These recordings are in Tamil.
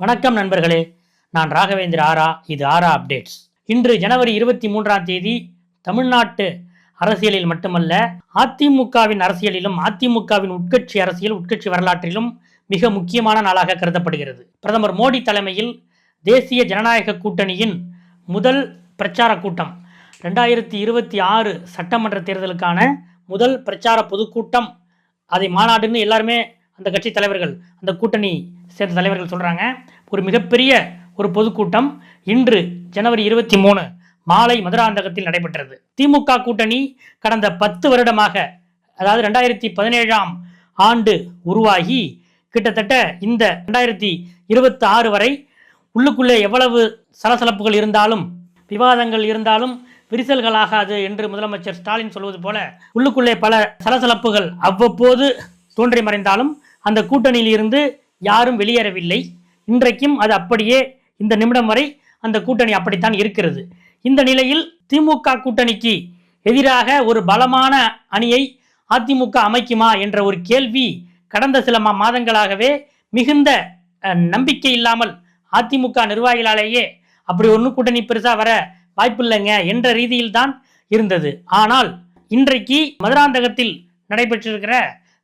வணக்கம் நண்பர்களே. நான் ராகவேந்திர ஆரா. இது ஆரா அப்டேட்ஸ். இன்று ஜனவரி இருபத்தி மூன்றாம் தேதி தமிழ்நாட்டு அரசியலில் மட்டுமல்ல அதிமுகவின் அரசியலிலும் அதிமுகவின் உட்கட்சி அரசியல் உட்கட்சி வரலாற்றிலும் மிக முக்கியமான நாளாக கருதப்படுகிறது. பிரதமர் மோடி தலைமையில் தேசிய ஜனநாயக கூட்டணியின் முதல் பிரச்சார கூட்டம். ரெண்டாயிரத்தி இருபத்தி ஆறு சட்டமன்ற தேர்தலுக்கான முதல் பிரச்சார பொதுக்கூட்டம். அதை மாநாடுன்னு எல்லாருமே அந்த கட்சி தலைவர்கள் அந்த கூட்டணி சேர்ந்த தலைவர்கள் சொல்கிறாங்க ஒரு மிகப்பெரிய ஒரு பொதுக்கூட்டம் இன்று ஜனவரி இருபத்தி மூணு மாலை மதுராந்தகத்தில் நடைபெற்றது. திமுக கூட்டணி கடந்த பத்து வருடமாக அதாவது ரெண்டாயிரத்தி பதினேழாம் ஆண்டு உருவாகி கிட்டத்தட்ட இந்த ரெண்டாயிரத்தி இருபத்தி ஆறு வரை உள்ளுக்குள்ளே எவ்வளவு சலசலப்புகள் இருந்தாலும் விவாதங்கள் இருந்தாலும் விரிசல்களாகாது என்று முதலமைச்சர் ஸ்டாலின் சொல்வது போல உள்ளுக்குள்ளே பல சலசலப்புகள் அவ்வப்போது தோன்றி மறைந்தாலும் அந்த கூட்டணியில் இருந்து யாரும் வெளியேறவில்லை. இன்றைக்கும் அது அப்படியே இந்த நிமிடம் வரை அந்த கூட்டணி அப்படித்தான் இருக்கிறது. இந்த நிலையில் திமுக கூட்டணிக்கு எதிராக ஒரு பலமான அணியை அதிமுக அமைக்குமா என்ற ஒரு கேள்வி கடந்த சில மா- மாதங்களாகவே மிகுந்த நம்பிக்கை இல்லாமல் அதிமுக நிர்வாகிகளாலேயே அப்படி ஒன்று கூட்டணி பெருசாக வர வாய்ப்பில்லைங்க என்ற ரீதியில் தான் இருந்தது. ஆனால் இன்றைக்கு மதுராந்தகத்தில் நடைபெற்றிருக்கிற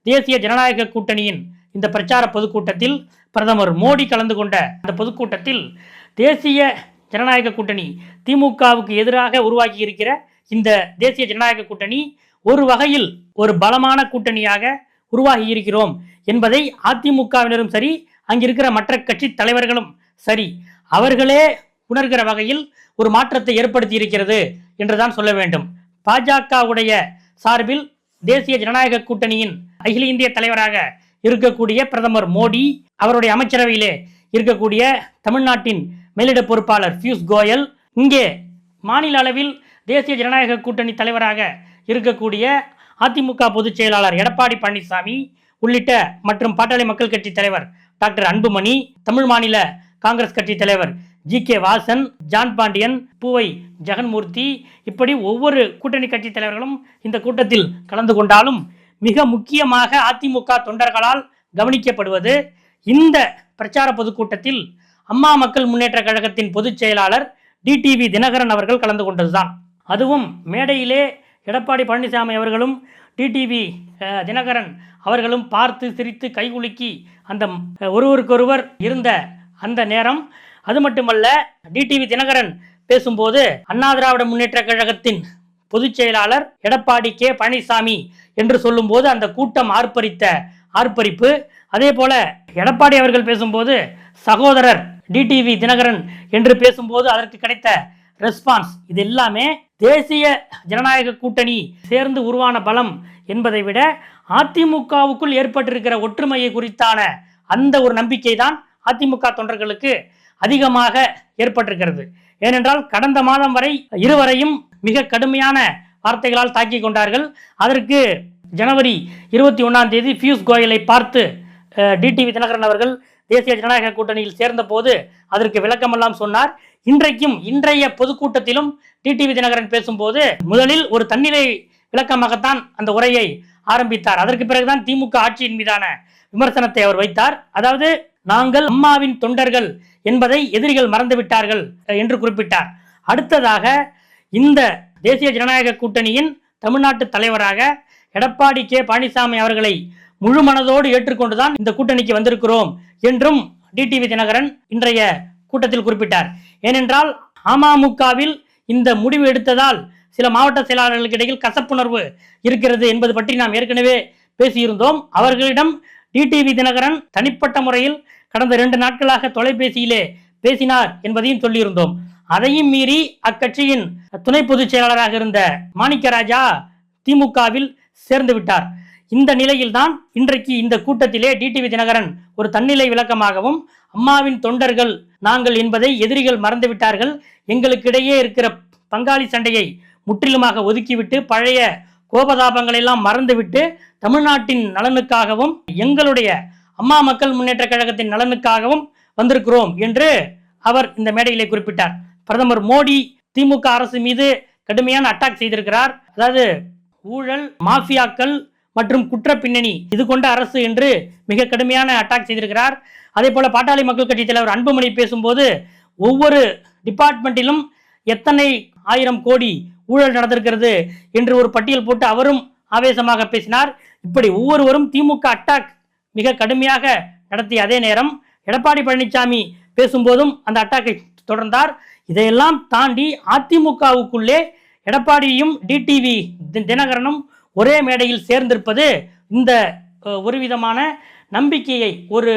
தேசிய ஜனநாயக கூட்டணியின் இந்த பிரச்சார பொதுக்கூட்டத்தில் பிரதமர் மோடி கலந்து கொண்ட அந்த பொதுக்கூட்டத்தில் தேசிய ஜனநாயக கூட்டணி திமுகவுக்கு எதிராக உருவாக்கி இருக்கிற இந்த தேசிய ஜனநாயக கூட்டணி ஒரு வகையில் ஒரு பலமான கூட்டணியாக உருவாகி இருக்கிறோம் என்பதை அதிமுகவினரும் சரி அங்கிருக்கிற மற்ற கட்சி தலைவர்களும் சரி அவர்களே உணர்கிற வகையில் ஒரு மாற்றத்தை ஏற்படுத்தி இருக்கிறது என்றுதான் சொல்ல வேண்டும். பாஜகவுடைய சார்பில் தேசிய ஜனநாயக கூட்டணியின் அகில இந்திய தலைவராக இருக்கக்கூடிய பிரதமர் மோடி அவருடைய அமைச்சரவையிலே இருக்கக்கூடிய தமிழ்நாட்டின் மேலிட பொறுப்பாளர் பியூஷ் கோயல் இங்கே மாநில அளவில் தேசிய ஜனநாயக கூட்டணி தலைவராக இருக்கக்கூடிய அதிமுக பொதுச் செயலாளர் எடப்பாடி பழனிசாமி உள்ளிட்ட மற்றும் பாட்டாளி மக்கள் கட்சி தலைவர் டாக்டர் அன்புமணி தமிழ் மாநில காங்கிரஸ் கட்சி தலைவர் G K Vasan John Pandian Poovai Jaganmoorthy இப்படி ஒவ்வொரு கூட்டணி கட்சி தலைவர்களும் இந்த கூட்டத்தில் கலந்து கொண்டாலும் மிக முக்கியமாக அதிமுக தொண்டர்களால் கவனிக்கப்படுவது இந்த பிரச்சார பொதுக்கூட்டத்தில் அம்மா மக்கள் முன்னேற்ற கழகத்தின் பொதுச் செயலாளர் டிடிவி தினகரன் அவர்கள் கலந்து கொண்டதுதான். அதுவும் மேடையிலே எடப்பாடி பழனிசாமி அவர்களும் டிடிவி தினகரன் அவர்களும் பார்த்து சிரித்து கைகுலுக்கி அந்த ஒருவருக்கொருவர் இருந்த அந்த நேரம். அது மட்டுமல்ல டிடிவி தினகரன் பேசும்போது அண்ணா திராவிட முன்னேற்ற கழகத்தின் பொதுச் செயலாளர் எடப்பாடி கே பழனிசாமி என்று சொல்லும்போது அந்த கூட்டம் ஆர்ப்பரித்த ஆர்ப்பரிப்பு. அதே போல எடப்பாடி அவர்கள் பேசும்போது சகோதரர் டிடிவி தினகரன் என்று பேசும்போது அதற்கு கிடைத்த ரெஸ்பான்ஸ் இது எல்லாமே தேசிய ஜனநாயக கூட்டணி சேர்ந்து உருவான பலம் என்பதை விட அதிமுகவுக்குள் ஏற்பட்டிருக்கிற ஒற்றுமையை குறித்தான அந்த ஒரு நம்பிக்கை தான் அதிமுக தொண்டர்களுக்கு அதிகமாக ஏற்பட்டிருக்கிறது. ஏனென்றால் கடந்த மாதம் வரை இருவரையும் மிக கடுமையான வார்த்தைகளால் தாக்கி கொண்டார்கள். அதற்கு ஜனவரி இருபத்தி ஒன்றாம் தேதி பியூஷ் கோயலை பார்த்து டிடிவி தினகரன் அவர்கள் தேசிய ஜனநாயக கூட்டணியில் சேர்ந்தபோது அதற்கு விளக்கமெல்லாம் சொன்னார். இன்றைக்கும் இன்றைய பொதுக்கூட்டத்திலும் டிடிவி தினகரன் பேசும்போது முதலில் ஒரு தன்னிலை விளக்கமாகத்தான் அந்த உரையை ஆரம்பித்தார். அதற்கு பிறகுதான் திமுக ஆட்சியின் மீதான விமர்சனத்தை அவர் வைத்தார். அதாவது நாங்கள் அம்மாவின் தொண்டர்கள் என்பதை எதிரிகள் மறந்துவிட்டார்கள் என்று குறிப்பிட்டார். அடுத்ததாக இந்த தேசிய ஜனநாயக கூட்டணியின் தமிழ்நாட்டு தலைவராக எடப்பாடி கே. பழனிசாமி அவர்களை முழு மனதோடு ஏற்றுக்கொண்டுதான் இந்த கூட்டணிக்கு வந்திருக்கிறோம் என்றும் டிடிவி தினகரன் இன்றைய கூட்டத்தில் குறிப்பிட்டார். ஏனென்றால் அமமுகவில் இந்த முடிவு எடுத்ததால் சில மாவட்ட செயலாளர்களுக்கு இடையில் கசப்புணர்வு இருக்கிறது என்பது பற்றி நாம் ஏற்கனவே பேசியிருந்தோம். அவர்களிடம் டிடிவி தினகரன் தனிப்பட்ட முறையில் கடந்த இரண்டு நாட்களாக தொலைபேசியிலே பேசினார் என்பதையும் சொல்லியிருந்தோம். அதையும் மீறி அக்கட்சியின் துணை பொதுச் செயலாளராக இருந்த மாணிக்கராஜா திமுகவில் சேர்ந்து விட்டார். இந்த நிலையில்தான் இன்றைக்கு இந்த கூட்டத்திலே டிடிவி தினகரன் ஒரு தன்னிலை விளக்கமாகவும் அம்மாவின் தொண்டர்கள் நாங்கள் என்பதை எதிரிகள் மறந்துவிட்டார்கள் எங்களுக்கு இடையே இருக்கிற பங்காளி சண்டையை முற்றிலுமாக ஒதுக்கிவிட்டு பழைய கோபதாபங்களை எல்லாம் மறந்துவிட்டு தமிழ்நாட்டின் நலனுக்காகவும் எங்களுடைய அம்மா மக்கள் முன்னேற்ற கழகத்தின் நலனுக்காகவும் வந்திருக்கிறோம் என்று அவர் இந்த மேடையிலே குறிப்பிட்டார். பிரதமர் மோடி திமுக அரசு மீது கடுமையான அட்டாக் செய்திருக்கிறார். அதாவது ஊழல் மாஃபியாக்கள் மற்றும் குற்ற பின்னணி இது கொண்ட அரசு என்று மிக கடுமையான அட்டாக் செய்திருக்கிறார். அதே போல பாட்டாளி மக்கள் கட்சி தலைவர் அன்புமணி பேசும்போது ஒவ்வொரு டிபார்ட்மெண்ட்டிலும் எத்தனை ஆயிரம் கோடி ஊழல் நடந்திருக்கிறது என்று ஒரு பட்டியல் போட்டு அவரும் ஆவேசமாக பேசினார். இப்படி ஒவ்வொருவரும் திமுக அட்டாக் மிக கடுமையாக நடத்திய அதே நேரம் எடப்பாடி பழனிசாமி பேசும்போதும் அந்த அட்டாக்கை தொடர்ந்தார். இதையெல்லாம் தாண்டி அதிமுகவுக்குள்ளே எடப்பாடியும் டிடிவி தினகரனும் ஒரே மேடையில் சேர்ந்திருப்பது இந்த ஒரு விதமான நம்பிக்கையை ஒரு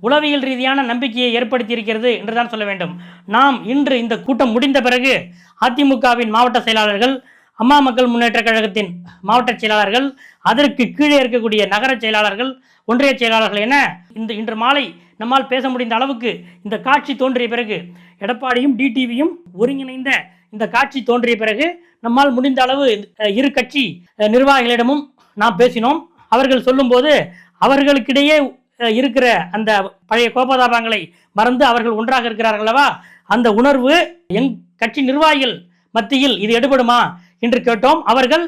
உளவியல் ரீதியான நம்பிக்கையை ஏற்படுத்தியிருக்கிறது என்றுதான் சொல்ல வேண்டும். நாம் இன்று இந்த கூட்டம் முடிந்த பிறகு அதிமுகவின் மாவட்ட செயலாளர்கள் அம்மா மக்கள் முன்னேற்ற கழகத்தின் மாவட்ட செயலாளர்கள் அதற்கு கீழே இருக்கக்கூடிய நகர செயலாளர்கள் ஒன்றிய செயலாளர்கள் என இந்த இன்று மாலை நம்மால் பேச முடிந்த அளவுக்கு இந்த காட்சி தோன்றிய பிறகு எடப்பாடியும் டிடிவியும் ஒருங்கிணைந்த இந்த காட்சி தோன்றிய பிறகு நம்மால் முடிந்த அளவு இரு கட்சி நிர்வாகிகளிடமும் நாம் பேசினோம். அவர்கள் சொல்லும்போது அவர்களுக்கிடையே இருக்கிற அந்த பழைய கோபதாபங்களை மறந்து அவர்கள் ஒன்றாக இருக்கிறார்கள் அல்லவா? அந்த உணர்வு எங் கட்சி நிர்வாகிகள் மத்தியில் இது எடுபடுமா என்று கேட்டோம். அவர்கள்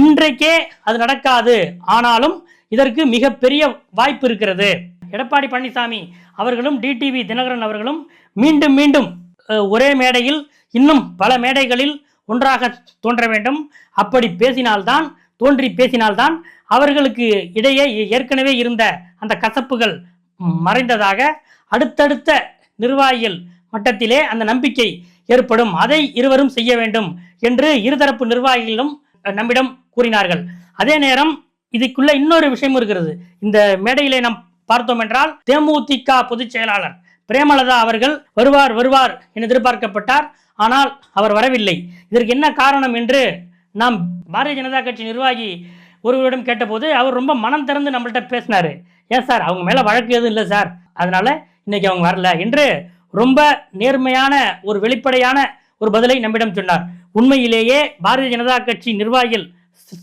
இன்றைக்கே அது நடக்காது. ஆனாலும் இதற்கு மிகப்பெரிய வாய்ப்பு இருக்கிறது. எடப்பாடி பழனிசாமி அவர்களும் டிடிவி தினகரன் அவர்களும் மீண்டும் மீண்டும் ஒரே மேடையில் இன்னும் பல மேடைகளில் ஒன்றாக தோன்ற வேண்டும். அப்படி பேசினால்தான் தோன்றி பேசினால்தான் அவர்களுக்கு இடையே ஏற்கனவே இருந்த அந்த கசப்புகள் மறைந்ததாக அடுத்தடுத்த நிர்வாகிகள் மட்டத்திலே அந்த நம்பிக்கை ஏற்படும். அதை இருவரும் செய்ய வேண்டும் என்று இருதரப்பு நிர்வாகிகளும் நம்மிடம் கூறினார்கள். அதே நேரம் இதுக்குள்ள இன்னொரு விஷயம் இருக்கிறது. இந்த மேடையிலே நாம் பார்த்தோம் என்றால் தேமுதிக பொதுச் செயலாளர் பிரேமலதா அவர்கள் வருவார் வருவார் என எதிர்பார்க்கப்பட்டார். ஆனால் அவர் வரவில்லை. இதற்கு என்ன காரணம் என்று நாம் பாரதிய ஜனதா கட்சி நிர்வாகி ஒருவரிடம் கேட்டபோது அவர் ரொம்ப மனம் திறந்து நம்மள்ட்ட பேசினாரு. ஏன் சார் அவங்க மேலே வழக்கு எதுவும் இல்லை சார். அதனால் இன்றைக்கி அவங்க வரல என்று ரொம்ப நேர்மையான ஒரு வெளிப்படையான ஒரு பதிலை நம்மிடம் சொன்னார். உண்மையிலேயே பாரதிய ஜனதா கட்சி நிர்வாகிகள்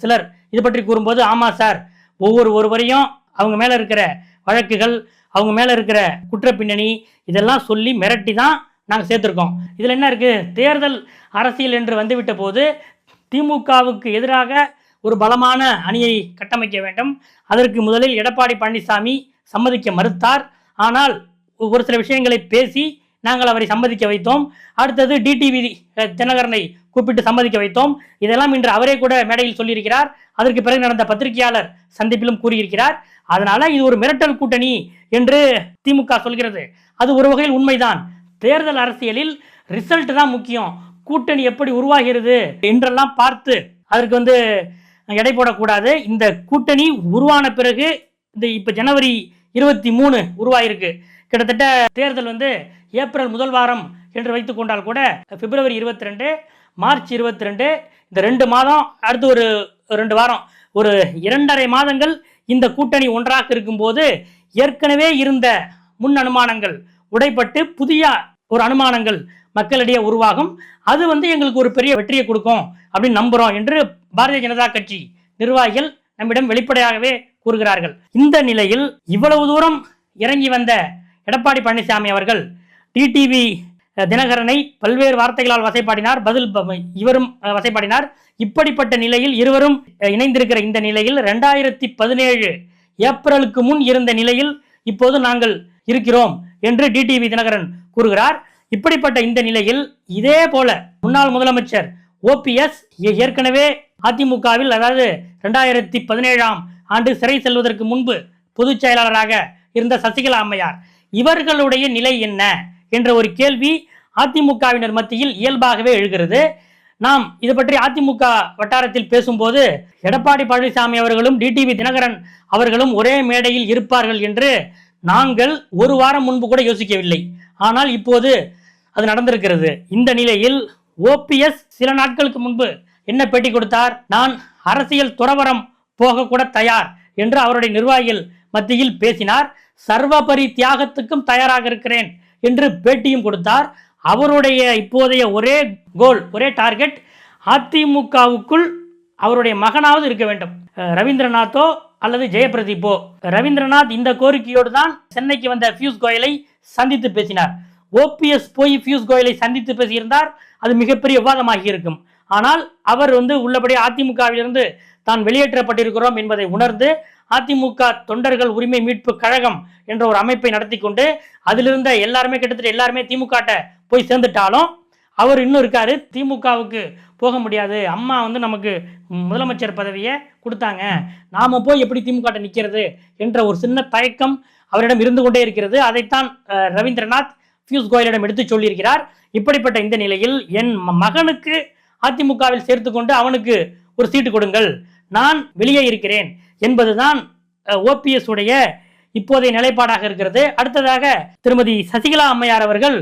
சிலர் இது பற்றி கூறும்போது ஆமாம் சார் ஒவ்வொரு ஒருவரையும் அவங்க மேலே இருக்கிற வழக்குகள் அவங்க மேலே இருக்கிற குற்ற பின்னணி இதெல்லாம் சொல்லி மிரட்டி தான் நாங்கள் சேர்த்துருக்கோம். இதில் என்ன இருக்குது தேர்தல் அரசியல் என்று வந்துவிட்ட போது திமுகவுக்கு எதிராக ஒரு பலமான அணியை கட்டமைக்க வேண்டும். அதற்கு முதலில் எடப்பாடி பழனிசாமி சம்மதிக்க மறுத்தார். ஆனால் ஒரு சில விஷயங்களை பேசி நாங்கள் அவரை சம்மதிக்க வைத்தோம். அடுத்தது டிடிவி தினகரனை கூப்பிட்டு சம்மதிக்க வைத்தோம். இதெல்லாம் இன்று அவரே கூட மேடையில் சொல்லியிருக்கிறார். அதற்கு பிறகு நடந்த பத்திரிகையாளர் சந்திப்பிலும் கூறியிருக்கிறார். அதனால இது ஒரு மிரட்டல் கூட்டணி என்று திமுக சொல்கிறது. அது ஒரு வகையில் உண்மைதான். தேர்தல் அரசியலில் ரிசல்ட் தான் முக்கியம். கூட்டணி எப்படி உருவாகிறது என்றெல்லாம் பார்த்து அதற்கு வந்து எடை போடக்கூடாது. இந்த கூட்டணி உருவான பிறகு இந்த இப்போ ஜனவரி இருபத்தி மூணு உருவாயிருக்கு. கிட்டத்தட்ட தேர்தல் வந்து ஏப்ரல் முதல் வாரம் என்று வைத்து கொண்டால் கூட பிப்ரவரி இருபத்தி ரெண்டு மார்ச் இருபத்தி ரெண்டு இந்த ரெண்டு மாதம் அடுத்து ஒரு ரெண்டு வாரம் ஒரு இரண்டரை மாதங்கள் இந்த கூட்டணி ஒன்றாக இருக்கும்போது ஏற்கனவே இருந்த முன் அனுமானங்கள் உடைப்பட்டு புதிய ஒரு அனுமானங்கள் மக்களிடையே உருவாகும். அது வந்து எங்களுக்கு ஒரு பெரிய வெற்றியை கொடுக்கும் அப்படின்னு நம்புகிறோம் என்று பாரதிய ஜனதா கட்சி நிர்வாகிகள் நம்மிடம் வெளிப்படையாகவே கூறுகிறார்கள். இந்த நிலையில் இவ்வளவு தூரம் இறங்கி வந்த எடப்பாடி பழனிசாமி அவர்கள் டிடிவி தினகரனை பல்வேறு வார்த்தைகளால் வசைப்பாடினார். பதில் இவரும் வசைப்பாடினார். இப்படிப்பட்ட நிலையில் இருவரும் இணைந்திருக்கிற இந்த நிலையில் ரெண்டாயிரத்தி பதினேழு ஏப்ரலுக்கு முன் இருந்த நிலையில் இப்போது நாங்கள் இருக்கிறோம் என்று டிடிவி தினகரன் கூறுகிறார். இப்படிப்பட்ட இந்த நிலையில் இதே போல முன்னாள் முதலமைச்சர் ஓபிஎஸ் ஏற்கனவே அதிமுகவில் அதாவது ரெண்டாயிரத்தி பதினேழாம் ஆண்டு சிறை செல்வதற்கு முன்பு பொதுச் செயலாளராக இருந்த சசிகலா அம்மையார். இவர்களுடைய நிலை என்ன என்ற ஒரு கேள்வி அதிமுகவினர் மத்தியில் இயல்பாகவே எழுகிறது. நாம் இது பற்றி அதிமுக வட்டாரத்தில் பேசும்போது எடப்பாடி பழனிசாமி அவர்களும் டிடிவி தினகரன் அவர்களும் ஒரே மேடையில் இருப்பார்கள் என்று நாங்கள் ஒரு வாரம் முன்பு கூட யோசிக்கவில்லை. ஆனால் இப்போது அது நடந்திருக்கிறது. இந்த நிலையில் ஓபிஎஸ் சில நாட்களுக்கு முன்பு என்ன பேட்டி கொடுத்தார்? நான் அரசியல் துறவரம் போக கூட தயார் என்று அவருடைய நிர்வாகிகள் மத்தியில் பேசினார். சர்வபரி தியாகத்துக்கும் தயாராக இருக்கிறேன் என்று பேட்டியும் கொடுத்தார். அவருடைய இப்போதைய ஒரே கோல் ஒரே டார்கெட் அதிமுகவுக்குள் அவருடைய மகனாவது இருக்க வேண்டும். ரவீந்திரநாத்தோ அல்லது ஜெயபிரதீப்போ. ரவீந்திரநாத் இந்த கோரிக்கையோடு தான் சென்னைக்கு வந்த பியூஷ் கோயலை சந்தித்து பேசினார். ஓபிஎஸ் போய் பியூஷ் கோயலை சந்தித்து பேசியிருந்தார். அது மிகப்பெரிய விவாதமாகி இருக்கும். ஆனால் அவர் வந்து உள்ளபடி அதிமுகவிலிருந்து தான் வெளியேற்றப்பட்டிருக்கிறோம் என்பதை உணர்ந்து அதிமுக தொண்டர்கள் உரிமை மீட்பு கழகம் என்ற ஒரு அமைப்பை நடத்தி கொண்டு அதிலிருந்த எல்லாருமே கிட்டத்தட்ட எல்லாருமே திமுக போய் சேர்ந்துட்டாலும் அவர் இன்னும் இருக்காரு. திமுகவுக்கு போக முடியாது. அம்மா வந்து நமக்கு முதலமைச்சர் பதவியை கொடுத்தாங்க. நாம் போய் எப்படி திமுக நிற்கிறது என்ற ஒரு சின்ன தயக்கம் அவரிடம் இருந்து கொண்டே இருக்கிறது. அதைத்தான் ரவீந்திரநாத் பியூஷ் கோயலிடம் எடுத்து சொல்லியிருக்கிறார். இப்படிப்பட்ட இந்த நிலையில் என் மகனுக்கு அதிமுகவில் சேர்த்து கொண்டு அவனுக்கு ஒரு சீட்டு கொடுங்கள். நான் வெளியே இருக்கிறேன் என்பதுதான் ஓபிஎஸ் உடைய இப்போதைய நிலைப்பாடாக இருக்கிறது. அடுத்ததாக திருமதி சசிகலா அம்மையார் அவர்கள்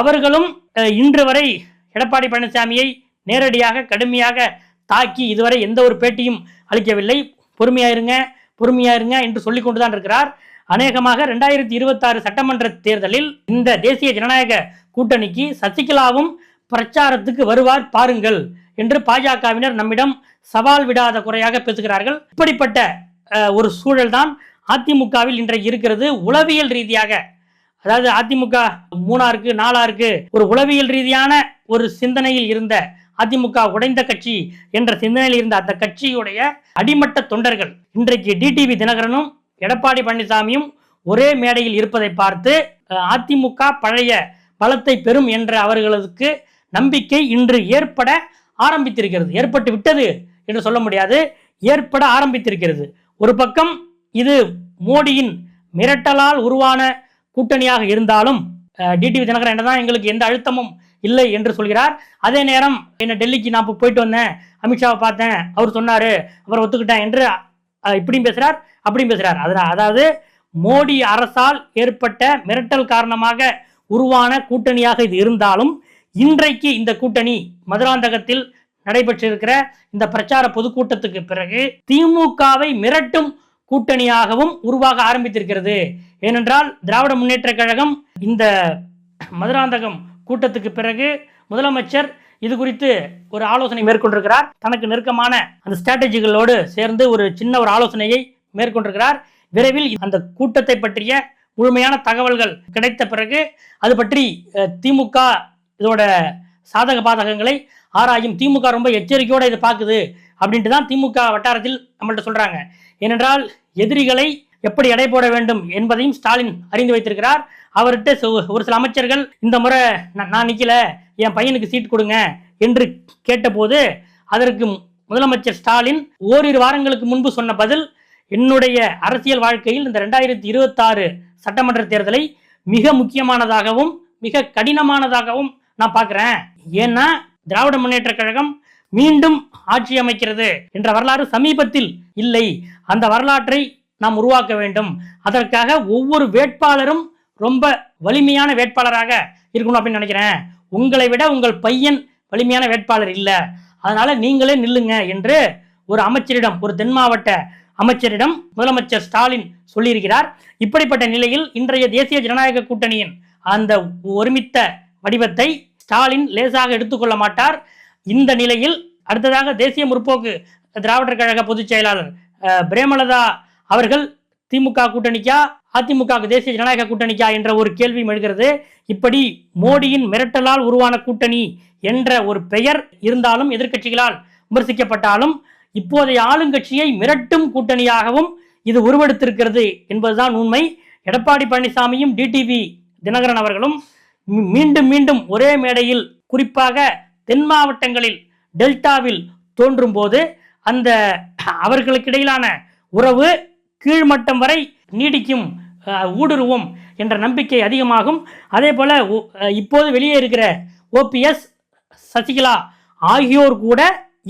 அவர்களும் இன்று வரை எடப்பாடி பழனிசாமியை நேரடியாக கடுமையாக தாக்கி இதுவரை எந்த ஒரு பேட்டியும் அளிக்கவில்லை. பொறுமையாயிருங்க பொறுமையாயிருங்க என்று சொல்லிக் கொண்டுதான் இருக்கிறார். அநேகமாக ரெண்டாயிரத்தி இருபத்தாறு சட்டமன்ற தேர்தலில் இந்த தேசிய ஜனநாயக கூட்டணிக்கு சசிகலாவும் பிரச்சாரத்துக்கு வருவார் பாருங்கள் என்று பாஜகவினர் நம்மிடம் சவால் விடாத குறையாக பேசுகிறார்கள். இப்படிப்பட்ட ஒரு சூழல்தான் அதிமுகவில் இன்றைக்கு இருக்கிறது. உளவியல் ரீதியாக அதாவது அதிமுக மூணா இருக்கு நாலா இருக்கு ஒரு உளவியல் ரீதியான ஒரு சிந்தனையில் இருந்த அதிமுக உடைந்த கட்சி என்ற சிந்தனையில் இருந்த அந்த கட்சியுடைய அடிமட்ட தொண்டர்கள் இன்றைக்கு டிடிவி தினகரனும் எடப்பாடி பழனிசாமியும் ஒரே மேடையில் இருப்பதை பார்த்து அதிமுக பழைய பலத்தை பெறும் என்ற அவர்களுக்கு நம்பிக்கை இன்று ஏற்பட ஆரம்பித்திருக்கிறது. ஏற்பட்டு விட்டது என்று சொல்ல முடியாது. ஏற்பட ஆரம்பித்திருக்கிறது. ஒரு பக்கம் இது மோடியின் மிரட்டலால் உருவான கூட்டணியாக இருந்தாலும் டிடிவி தினகரன் என்னதான் எங்களுக்கு எந்த அழுத்தமும் இல்லை என்று சொல்கிறார். அதே நேரம் என்ன டெல்லிக்கு நான் இப்போ போயிட்டு வந்தேன். அமித்ஷாவை பார்த்தேன். அவர் சொன்னாரு. அவர் ஒத்துக்கிட்டேன் என்று இப்படியும் பேசுறார் அப்படியும் பேசுறார். அதனால் அதாவது மோடி அரசால் ஏற்பட்ட மிரட்டல் காரணமாக உருவான கூட்டணியாக இது இருந்தாலும் இன்றைக்கு இந்த கூட்டணி மதுராந்தகத்தில் நடைபெற்றிருக்கிற இந்த பிரச்சார பொதுக்கூட்டத்துக்கு பிறகு திமுகவை மிரட்டும் கூட்டணியாகவும் உருவாக ஆரம்பித்திருக்கிறது. ஏனென்றால் திராவிட முன்னேற்ற கழகம் இந்த மதுராந்தகம் கூட்டத்துக்கு பிறகு முதலமைச்சர் இது குறித்து ஒரு ஆலோசனை மேற்கொண்டிருக்கிறார். தனக்கு நெருக்கமான அந்த ஸ்ட்ராட்டஜிகளோடு சேர்ந்து ஒரு சின்ன ஒரு ஆலோசனையை மேற்கொண்டிருக்கிறார். விரைவில் அந்த கூட்டத்தை பற்றிய முழுமையான தகவல்கள் கிடைத்த பிறகு அது பற்றி திமுக இதோட சாதக பாதகங்களை ஆராயும். திமுக ரொம்ப எச்சரிக்கையோடு இதை பார்க்குது. அப்படின்ட்டு தான் திமுக வட்டாரத்தில் நம்மள்ட்ட சொல்றாங்க. ஏனென்றால் எதிரிகளை எப்படி எடை போட வேண்டும் என்பதையும் ஸ்டாலின் அறிந்து வைத்திருக்கிறார். அவர்கிட்ட ஒரு சில அமைச்சர்கள் இந்த முறை நான் நான் என் பையனுக்கு சீட் கொடுங்க என்று கேட்டபோது அதற்கு முதலமைச்சர் ஸ்டாலின் ஓரிரு வாரங்களுக்கு முன்பு சொன்ன பதில் என்னுடைய அரசியல் வாழ்க்கையில் இந்த ரெண்டாயிரத்தி இருபத்தாறு சட்டமன்ற தேர்தலை மிக முக்கியமானதாகவும் மிக கடினமானதாகவும் நான் பார்க்குறேன். ஏன்னா திராவிட முன்னேற்ற கழகம் மீண்டும் ஆட்சி அமைக்கிறது என்ற வரலாறு சமீபத்தில் இல்லை. அந்த வரலாற்றை நாம் உருவாக்க வேண்டும். அதற்காக ஒவ்வொரு வேட்பாளரும் ரொம்ப வலிமையான வேட்பாளராக இருக்கணும் அப்படின்னு நினைக்கிறேன். உங்களை விட உங்கள் பையன் வலிமையான வேட்பாளர் இல்லை. அதனால நீங்களே நில்லுங்க என்று ஒரு அமைச்சரிடம் ஒரு தென் மாவட்ட அமைச்சரிடம் முதலமைச்சர் ஸ்டாலின் சொல்லியிருக்கிறார். இப்படிப்பட்ட நிலையில் இன்றைய தேசிய ஜனநாயக கூட்டணியின் அந்த ஒருமித்த வடிவத்தை ஸ்டாலின் லேசாக எடுத்துக்கொள்ள மாட்டார். இந்த நிலையில் அடுத்ததாக தேசிய முற்போக்கு திராவிடர் கழக பொதுச் செயலாளர் பிரேமலதா அவர்கள் திமுக கூட்டணிக்கா அதிமுக தேசிய ஜனநாயக கூட்டணிக்கா என்ற ஒரு கேள்வி எழுகிறது. இப்படி மோடியின் மிரட்டலால் உருவான கூட்டணி என்ற ஒரு பெயர் இருந்தாலும் எதிர்க்கட்சிகளால் விமர்சிக்கப்பட்டாலும் இப்போதைய ஆளுங்கட்சியை மிரட்டும் கூட்டணியாகவும் இது உருவெடுத்திருக்கிறது என்பதுதான் உண்மை. எடப்பாடி பழனிசாமியும் டிடிவி தினகரன் அவர்களும் மீண்டும் மீண்டும் ஒரே மேடையில் குறிப்பாக தென் மாவட்டங்களில் டெல்டாவில் தோன்றும் போது அந்த அவர்களுக்கிடையிலான உறவு கீழ்மட்டம் வரை நீடிக்கும் ஊடுருவும் என்ற நம்பிக்கை அதிகமாகும். அதே போல் இப்போது வெளியே இருக்கிற ஓபிஎஸ் சசிகலா ஆகியோர் கூட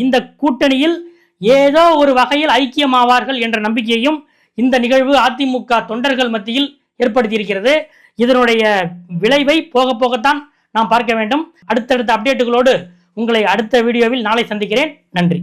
இந்த கூட்டணியில் ஏதோ ஒரு வகையில் ஐக்கியமாவார்கள் என்ற நம்பிக்கையும் இந்த நிகழ்வு அதிமுக தொண்டர்கள் மத்தியில் ஏற்படுத்தியிருக்கிறது. இதனுடைய விளைவை போக போகத்தான் நாம் பார்க்க வேண்டும். அடுத்தடுத்த அப்டேட்டுகளோடு உங்களை அடுத்த வீடியோவில் நாளை சந்திக்கிறேன். நன்றி.